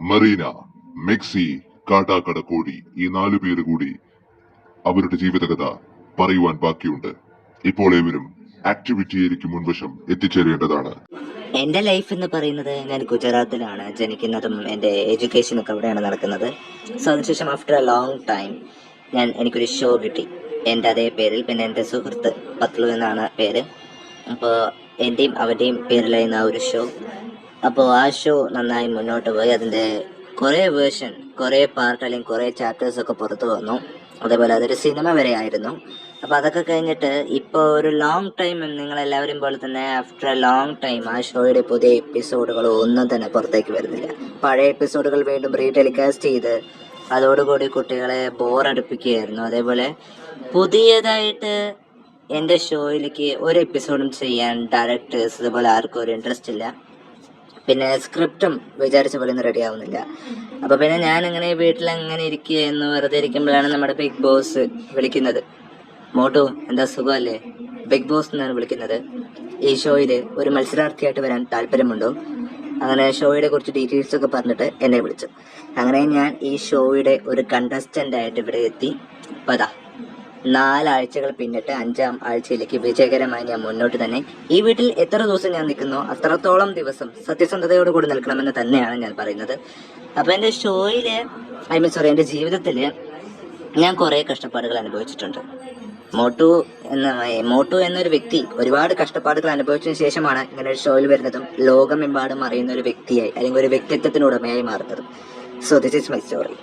മറീന മെക്സി കാട്ടാക്കട കോടി ഈ നാലു പേര് കൂടി അവരുടെ ജീവിതകഥ പറയുവാൻ ബാക്കിയുണ്ട്. ഇപ്പോൾ ഏവരും ആക്ടിവിറ്റിയിലേക്ക് മുൻവശം എത്തിച്ചേരേണ്ടതാണ്. എന്റെ ലൈഫ് എന്ന് പറയുന്നത് ഞാൻ ഗുജറാത്തിലാണ്. ജനിക്കുന്നതും എന്റെ എഡ്യൂക്കേഷനൊക്കെ അവിടെയാണ് നടക്കുന്നത്. സോ അതിനുശേഷം ആഫ്റ്റർ എ ലോങ് ടൈം ഞാൻ എനിക്കൊരു ഷോ കിട്ടി. എന്റെ അതേ പേരിൽ പിന്നെ എന്റെ സുഹൃത്ത് പത്ലു എന്നാണ് പേര്. അപ്പോൾ എന്റെയും അവന്റെയും പേരിലായിരുന്ന ആ ഒരു ഷോ അപ്പോൾ ആ ഷോ നന്നായി മുന്നോട്ട് പോയി. അതിന്റെ കുറേ വേർഷൻ കുറേ പാർട്ട് അല്ലെങ്കിൽ കുറേ ചാപ്റ്റേഴ്സ് ഒക്കെ പുറത്തു വന്നു. അതേപോലെ അതൊരു സിനിമ വരെ ആയിരുന്നു. അപ്പോൾ അതൊക്കെ കഴിഞ്ഞിട്ട് ഇപ്പോൾ ഒരു ലോങ് ടൈം നിങ്ങളെല്ലാവരും പോലെ തന്നെ ആഫ്റ്റർ എ ലോങ് ടൈം ആ ഷോയുടെ പുതിയ എപ്പിസോഡുകൾ ഒന്നും തന്നെ പുറത്തേക്ക് വരുന്നില്ല. പഴയ എപ്പിസോഡുകൾ വീണ്ടും റീ ടെലികാസ്റ്റ് ചെയ്ത് അതോടുകൂടി കുട്ടികളെ ബോറടിപ്പിക്കുകയായിരുന്നു അതേപോലെ പുതിയതായിട്ട് എന്റെ ഷോയിലേക്ക് ഒരു എപ്പിസോഡും ചെയ്യാൻ ഡയറക്ടേഴ്സ് ഇതുപോലെ ആർക്കും ഒരു ഇൻട്രസ്റ്റ് ഇല്ല. പിന്നെ സ്ക്രിപ്റ്റും വിചാരിച്ച പോലെ ഒന്നും റെഡി ആവുന്നില്ല. അപ്പൊ പിന്നെ ഞാൻ ഇങ്ങനെ വീട്ടിൽ അങ്ങനെ ഇരിക്കുക എന്ന് വെറുതെ ഇരിക്കുമ്പോഴാണ് നമ്മുടെ ബിഗ് ബോസ് വിളിക്കുന്നത്. മോട്ടു എന്താ സുഖമല്ലേ? ബിഗ് ബോസ് എന്നാണ് വിളിക്കുന്നത്. ഈ ഷോയിൽ ഒരു മത്സരാർത്ഥിയായിട്ട് വരാൻ താല്പര്യമുണ്ടോ? അങ്ങനെ ഷോയുടെ കുറച്ച് ഡീറ്റെയിൽസ് ഒക്കെ പറഞ്ഞിട്ട് എന്നെ വിളിച്ചു. അങ്ങനെ ഞാൻ ഈ ഷോയുടെ ഒരു കണ്ടസ്റ്റന്റ് ആയിട്ട് ഇവിടെ എത്തി. പതാ നാലാഴ്ചകൾ പിന്നിട്ട് അഞ്ചാം ആഴ്ചയിലേക്ക് വിജയകരമായി ഞാൻ മുന്നോട്ട് തന്നെ. ഈ വീട്ടിൽ എത്ര ദിവസം ഞാൻ നിൽക്കുന്നോ? അത്രത്തോളം ദിവസം സത്യസന്ധതയോട് കൂടി നിൽക്കണമെന്ന് തന്നെയാണ് ഞാൻ പറയുന്നത്. അപ്പൊ എന്റെ ഷോയിൽ ഐ മീൻ സോറി എന്റെ ജീവിതത്തിൽ ഞാൻ കുറെ കഷ്ടപ്പാടുകൾ അനുഭവിച്ചിട്ടുണ്ട്. മോട്ടു എന്ന മോട്ടു എന്നൊരു വ്യക്തി ഒരുപാട് കഷ്ടപ്പാടുകൾ അനുഭവിച്ചതിന് ശേഷമാണ് ഇങ്ങനെ ഒരു ഷോയിൽ വരുന്നതും ലോകമെമ്പാടും അറിയുന്ന ഒരു വ്യക്തിയായി അല്ലെങ്കിൽ ഒരു വ്യക്തിത്വത്തിന് ഉടമയായി മാറുന്നതും. So this is my story